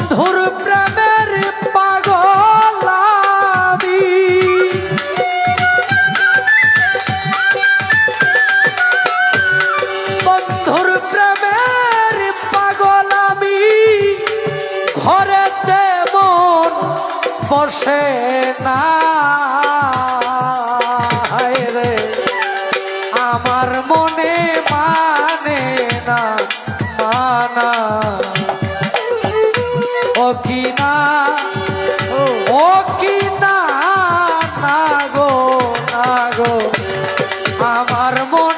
বন্ধুর প্রেমের পাগলামি বন্ধুর প্রেমের পাগলামি ঘরেতে মন বসে না। আমার মনে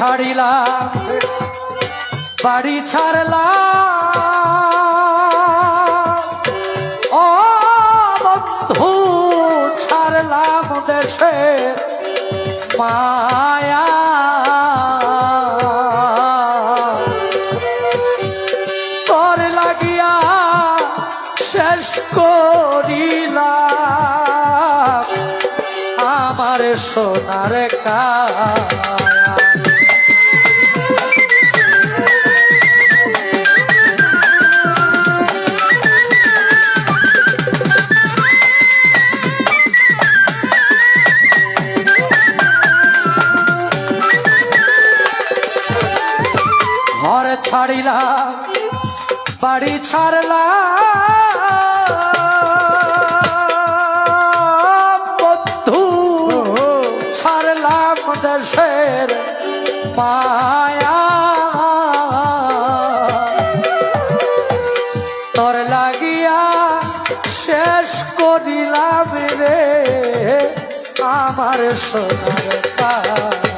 ঘর ছাড়িলাম, বাড়ি ছাড়লাম। ও বন্ধু, ছাড়লাম দেশের মায়া। তোর লাগিয়া শেষ করিলাম। আমার সোনার কায়া। ছাড়িলাম বাড়ি ছাড়লাম। বন্ধু ছাড়লাম দেশের মায়া। তোর লাগিয়া শেষ করিলাম রে আমার সোনার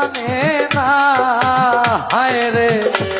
মানে না। হায় রে।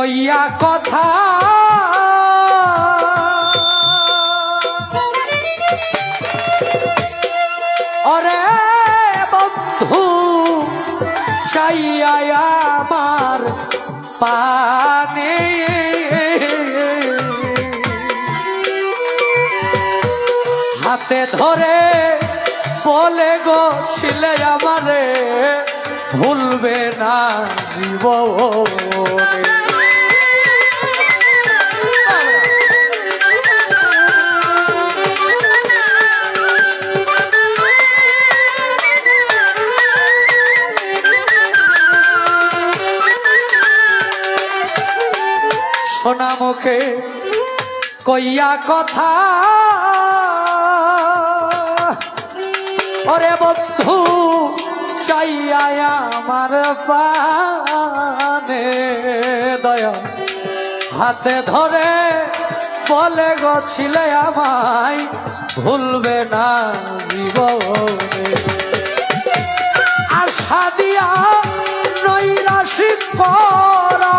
কইয়া কথা। অরে বন্ধু, চাইয়া আমার পানে। হাতে ধরে বলে গো, ছিলে আমারে, ভুলবে না জীবনে। মুখে কইয়া কথা। ওরে বন্ধু, চাইয়া আমার পানে দয়া। হাতে ধরে বলে গছিলে আমায় ভুলবে না জীবনে। আশা দিয়া নৈরাশি করা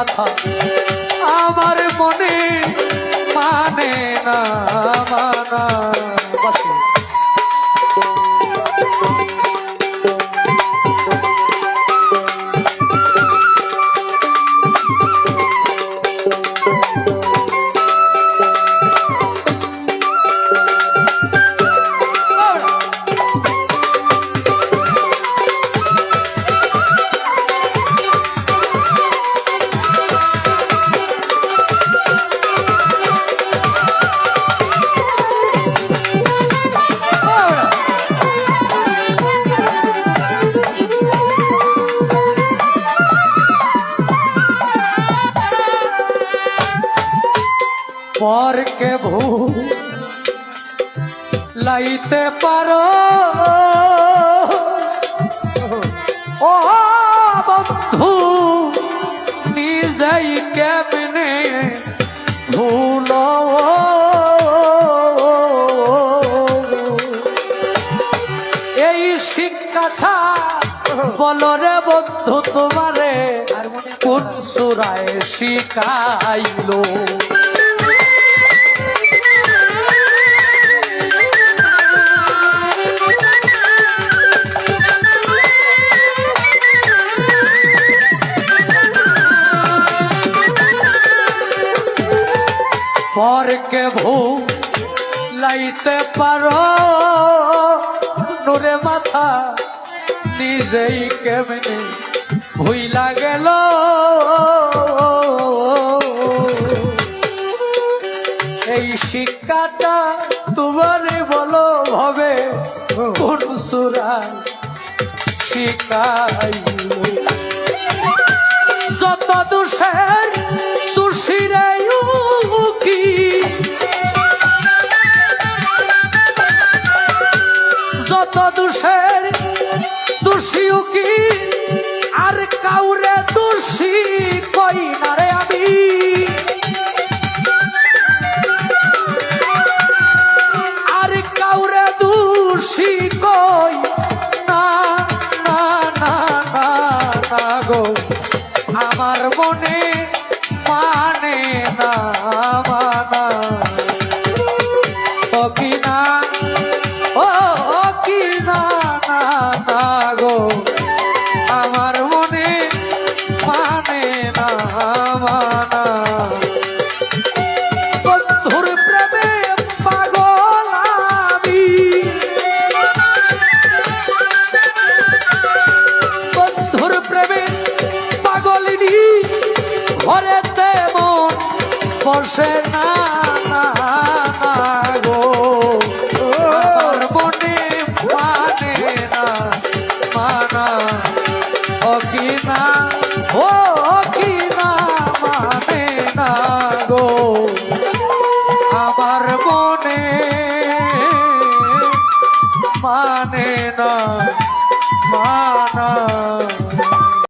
মাথা আমার মনে মানে না মানা বাসি পরকে ভূ লাইতে পারো। ও বন্ধু, নিজেই কেমনে ভুলো এই শিক্ষাটা বলো রে বন্ধু, তোমারে কোন সুরায় শিখাইলো? লাইতে পারো, নুরে মাথা নিজেই কেমনে ভুইলা গেল। এই শিক্ষাটা তোমারে বলো, ভাবে কোন সুরা শিখাইল যত দুষের আর কাউরে দোষী কই না রে আমি।